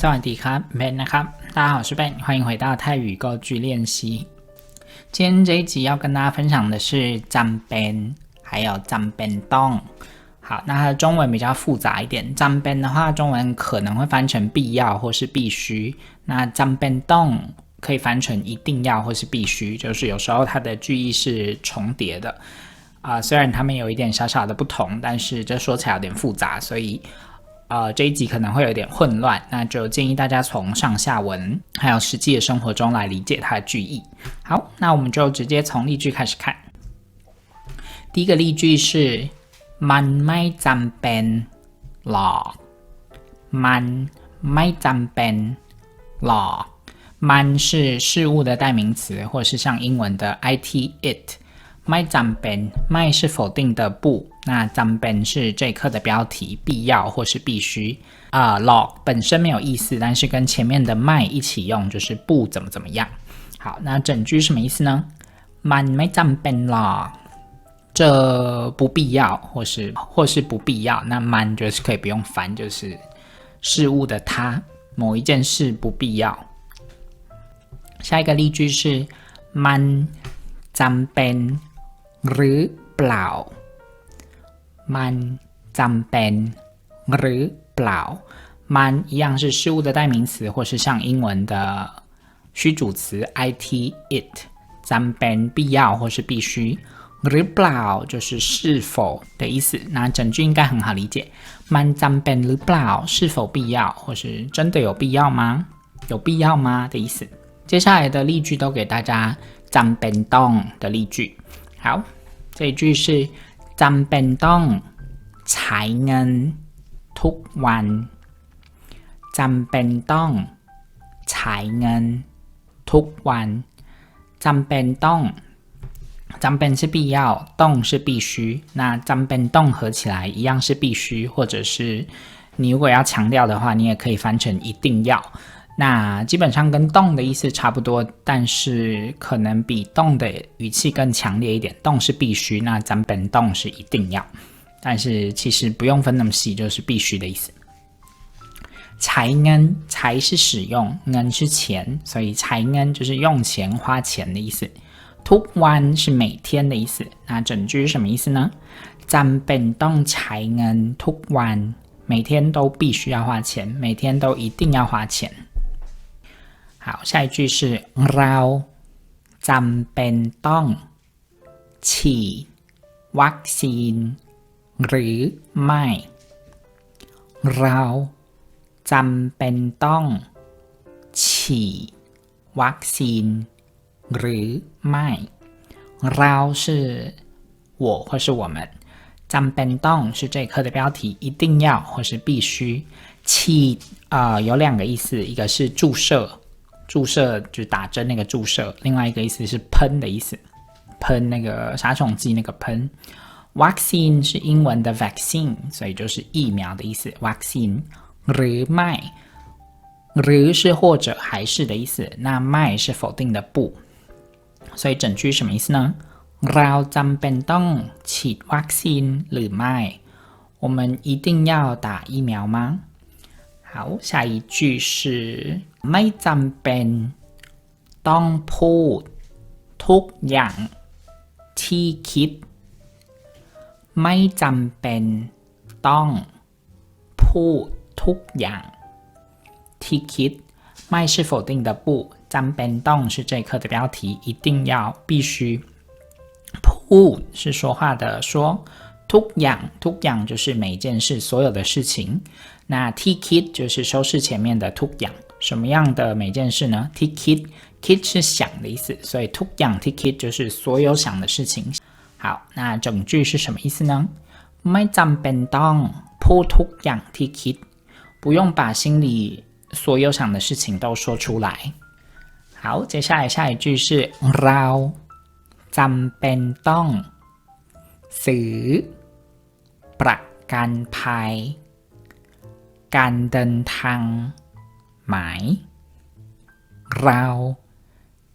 สวัสดีครับเบนนะครับ大家好，我是 Ben，欢迎回到泰语构句练习。今天这一集要跟大家分享的是จำเป็น还有จำเป็นต้อง。好，那它的中文比较复杂一点。จำเป็น的话，中文可能会翻成必要或是必须。那จำเป็นต้อง可以翻成一定要或是必须，就是有时候它的句意是重叠的。 啊，虽然它们有一点小小的不同，但是这说起来有点复杂，所以呃这一集可能会有点混乱。那就建议大家从上下文还有实际的生活中来理解它的句意。好，那我们就直接从例句开始看。第一个例句是มันไม่จำเป็นหรอกมันไม่จำเป็นหรอกมัน是事物的代名词，或者是像英文的 it it。 my jumping 卖是否定的不那 jump in 是这一课的标题必要或是必须。啊 log 本身没有意思但是跟前面的卖一起用就是不怎么怎么样。好那整句什么意思呢？man may jump in 这不必要或是或是不必要那 man 就是可以不用翻就是事物的它某一件事不必要。下一个例句是 man หรือเปล่ามันจำเป็นหรือเปล่ามัน一样是事物的代名词，或是像英文的虚主词 it it จำเป็น必要或是必须。หรือเปล่า就是是否的意思，那整句应该很好理解。มันจำเป็นหรือเปล่า是否必要，或是真的有必要吗？有必要吗的意思。接下来的例句都给大家จำเป็นต้อง的例句。 好，这一句是จำเป็นต้องใช้เงินทุกวันจำเป็นต้องใช้เงินทุกวันจำเป็นต้องจำเป็น是必要，ต้อง是必须。那จำเป็นต้อง合起来一样是必须，或者是你如果要强调的话，你也可以翻成一定要。 那基本上跟动的意思差不多，但是可能比动的语气更强烈一点。动是必须，那咱本动是一定要，但是其实不用分那么细，就是必须的意思。财恩财是使用，恩是钱，所以财恩就是用钱花钱的意思。ทุกวัน是每天的意思。那整句是什么意思呢？咱本动财恩ทุกวัน每天都必须要花钱，每天都一定要花钱。 好，下一句是เราจำเป็นต้องฉีดวัคซีนหรือไม่เราจำเป็นต้องฉีดวัคซีนหรือไม่เรา是我或是我们จำเป็นต้อง是这课的标题，一定要或是必须。ฉีด啊、有两个意思，一个是注射。 注射就是打针那个注射，另外一个意思是喷的意思，喷那个杀虫剂那个喷。vaccine 是英文的 vaccine，所以就是疫苗的意思。vaccine หรือไม่หรือ是或者还是的意思，那ไม่是否定的不，所以整句什么意思呢？เราจำเป็นต้องฉีดวัคซีนหรือไม่我们一定要打疫苗吗？ 好，下一句是ไม่จำเป็นต้องพูดทุกอย่างที่คิดไม่จำเป็นต้องพูดทุกอย่างที่คิดไม่是否定的不จำเป็นต้อง是这课的标题一定要必须พูด是说话的说 ทุกอย่างทุกอย่าง就是每件事所有的事情那 t kit 就是修饰前面的 tuk yang，什么样的每件事呢？t kit kit 是想的意思，所以 tuk yang t kit 就是所有想的事情。好，那整句是什么意思呢？ไม่จำเป็นต้องพูดทุกอย่างที่คิด，不用把心里所有想的事情都说出来。好，接下来下一句是เราจำเป็นต้องซื้อ ประกันภัยการเดินทางหมายเรา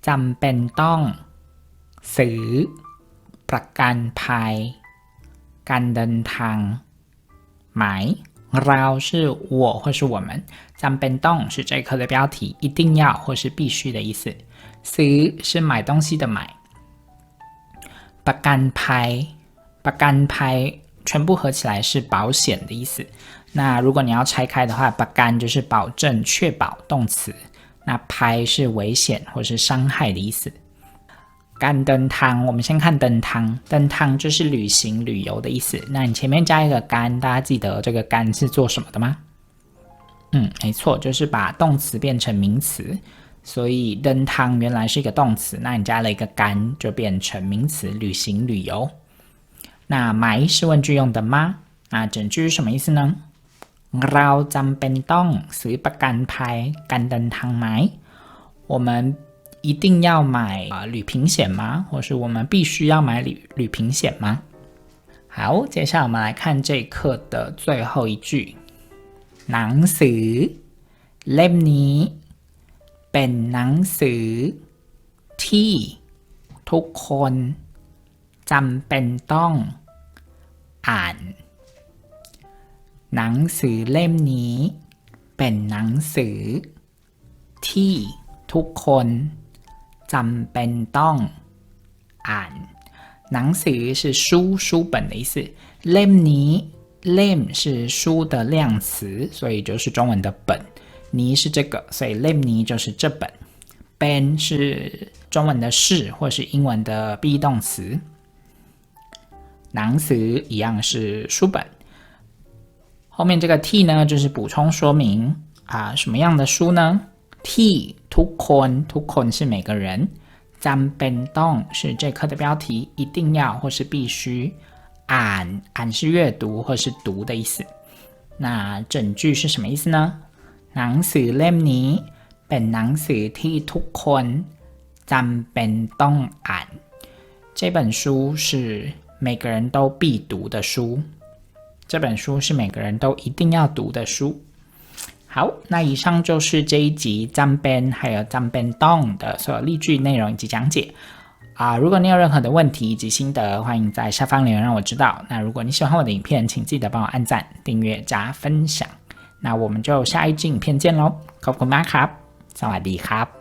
จำเป็นต้องซื้อประกันภัย 干登汤买เรา是我或是我们，จำเป็นต้อง是这课的标题，一定要或是必须的意思。ซื้อ是买东西的买。ประกันภัยประกันภัย 全部合起来是保险的意思。那如果你要拆开的话，把干就是保证确保动词。那拍是危险或是伤害的意思。干灯汤，我们先看灯汤。灯汤就是旅行旅游的意思。那你前面加一个干，大家记得这个干是做什么的吗？嗯，没错，就是把动词变成名词。所以灯汤原来是一个动词，那你加了一个干，就变成名词。旅行旅游。那买是问句用的吗？那整句是什么意思呢？เราจำเป็นต้องซื้อประกันภัยการเดินทางไหม？我们一定要买啊旅平险吗？或是我们必须要买旅旅平险吗？好，接下来我们来看这一课的最后一句。หนังสือเล่มนี้เป็นหนังสือที่ทุกคน จำเป็นต้อง อ่าน หนังสือเล่มนี้ เป็นหนังสือ ที่ทุกคนจำเป็นต้องอ่าน หนังสือ是书书本的意思เล่มนี้เล่ม是书的量词所以就是中文的本นี้是这个所以เล่มนี้就是这本เป็น是中文的是或是英文的 be 动词หนังสือ一样是书本后面这个 t 呢，就是补充说明啊，什么样的书呢？t ทุกคนทุกคน是每个人，จำเป็นต้อง是这课的标题，一定要或是必须。俺俺是阅读或是读的意思。那整句是什么意思呢？หนังสือเล่มนี้เป็นหนังสือที่ทุกคนจำเป็นต้องอ่าน这本书是 每个人都必读的书。这本书是每个人都一定要读的书。好，那以上就是这一集《站边》还有《站边 down》的所有例句内容以及讲解。啊，如果你有任何的问题以及心得，欢迎在下方留言让我知道。那如果你喜欢我的影片，请记得帮我按赞、订阅、加分享。那我们就下一集影片见喽！Coco Mac，萨瓦迪卡。